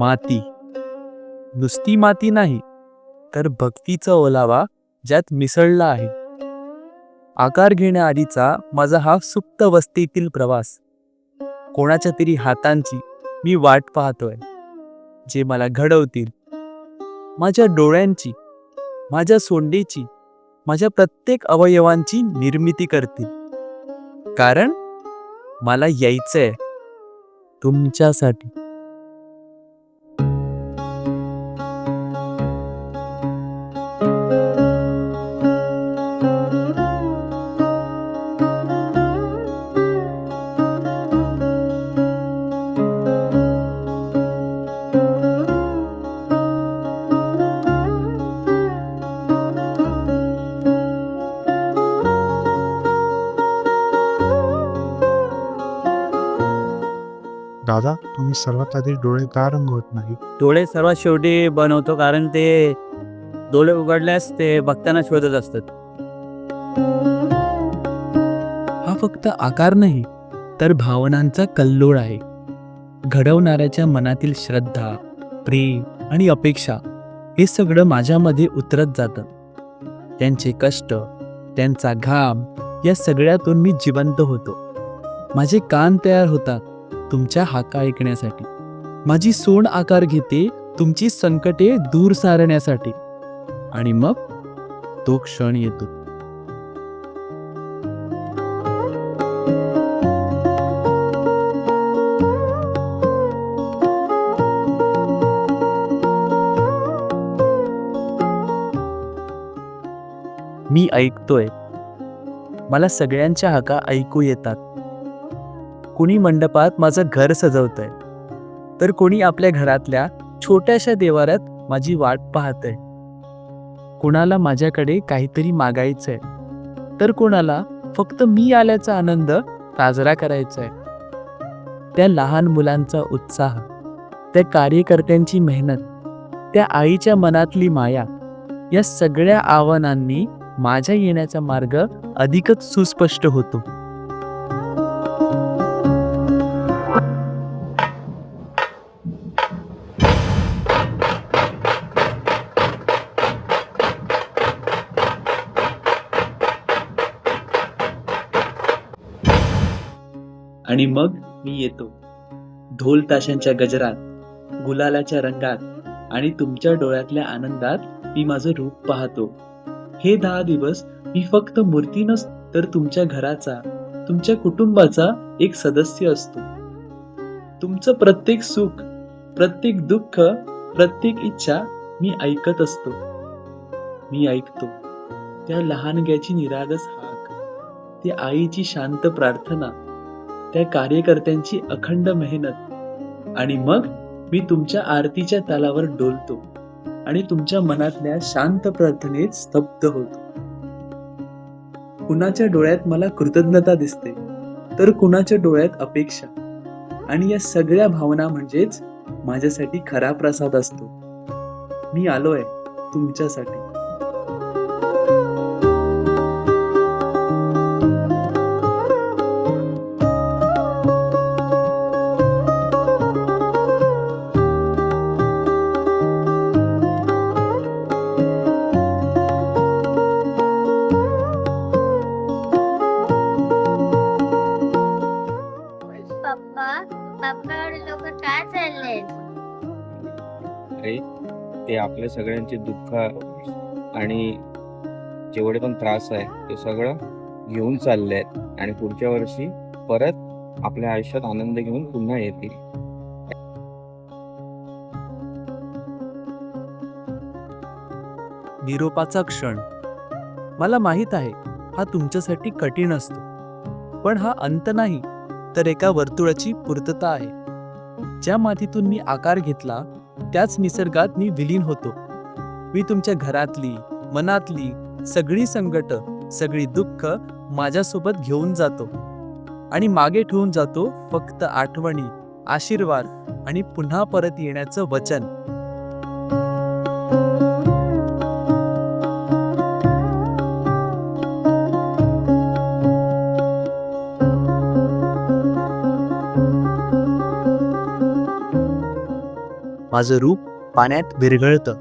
माती. नुसती माती नाही तर भक्तीचा ओलावा ज्यात मिसळला आहे. आकार घेण्याआधीचा माझा हा सुप्त वस्तीतील प्रवास. कोणाच्या तरी हातांची मी वाट पाहतोय जे मला घडवतील. माझ्या डोळ्यांची माझ्या सोंडेची माझ्या प्रत्येक अवयवांची निर्मिती करतील. कारण मला यायचंय तुमच्यासाठी. दादा तुम्ही सर्वात आधी डोळे का रंगवत नाही. डोळे सर्वात शेवटी बनवतो कारण ते डोळे उघडल्यास ते बघताना शोधत असतात. हा फक्त आकार नाही तर भावनांचा कल्लोळ आहे. घडवणाऱ्याच्या मनातील श्रद्धा प्रेम आणि अपेक्षा हे सगळं माझ्यामध्ये उतरत जातं. त्यांचे कष्ट त्यांचा घाम या सगळ्यातून मी जिवंत होतो. माझे कान तयार होतात तुमच्या हाका ऐकण्यासाठी. माझी सोंड आकार घेते तुमची संकटे दूर सारण्यासाठी. आणि मग तो क्षण येतो. मी ऐकतोय. मला सगळ्यांच्या हाका ऐकू येतात. कुणी मंडपात माझं घर सजवतंय. तर कोणी आपल्या घरातल्या छोट्याशा देवाऱ्यात माझी वाट पाहतंय. कुणाला माझ्याकडे काहीतरी मागायचंय. तर कोणाला फक्त मी आल्याचा आनंद साजरा करायचा आहे त्या लहान मुलांचा उत्साह त्या कार्यकर्त्यांची मेहनत त्या आईच्या मनातली माया या सगळ्या आव्हानांनी माझ्या येण्याचा मार्ग अधिकच सुस्पष्ट होतो. आणि मग मी येतो. ढोल ताशांच्या गजरात गुलालाच्या रंगात आणि तुमच्या डोळ्यातल्या आनंदात मी माझं रूप पाहतो. हे दहा दिवस मी फक्त मूर्ती नस तर तुमच्या घराचा तुमच्या कुटुंबाचा एक सदस्य असतो. तुमचं प्रत्येक सुख प्रत्येक दुःख प्रत्येक इच्छा मी ऐकत असतो. मी ऐकतो. त्या लहानग्याची निरागस हाक त्या आईची शांत प्रार्थना त्या कार्यकर्त्यांची अखंड मेहनत. आणि मग मी तुमच्या आरतीच्या तालावर डोलतो आणि तुमच्या मनातल्या शांत प्रार्थनेत स्तब्ध होतो. कुणाच्या डोळ्यात मला कृतज्ञता दिसते तर कुणाच्या डोळ्यात अपेक्षा. आणि या सगळ्या भावना म्हणजेच माझ्यासाठी खरा प्रसाद असतो. मी आलोय तुमच्यासाठी. ते आपल्या सगळ्यांचे दुःख आणि जेवढे पण त्रास आहे ते सगळं घेऊन चालले आहेत आणि पुढच्या वर्षी परत आपल्या आयुष्यात आनंद घेऊन पुन्हा येतील. निरोपाचा क्षण. मला माहीत आहे हा तुमच्यासाठी कठीण असतो. पण हा अंत नाही तर एका वर्तुळाची पूर्तता आहे. ज्या मातीतून मी आकार घेतला त्याच निसर्गात मी विलीन होतो. मी तुमच्या घरातली मनातली सगळी संकट सगळी दुःख माझ्यासोबत घेऊन जातो. आणि मागे ठेवून जातो फक्त आठवणी आशीर्वाद आणि पुन्हा परत येण्याचं वचन. माझं रूप पाण्यात विरघळतं.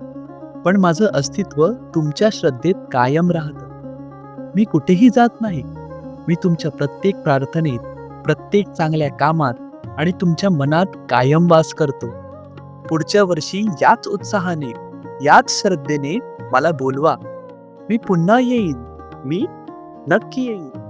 पण माझं अस्तित्व तुमच्या श्रद्धेत कायम राहतं. मी कुठेही जात नाही. मी तुमच्या प्रत्येक प्रार्थनेत प्रत्येक चांगल्या कामात आणि तुमच्या मनात कायम वास करतो. पुढच्या वर्षी याच उत्साहाने याच श्रद्धेने मला बोलवा. मी पुन्हा येईन. मी नक्की येईन.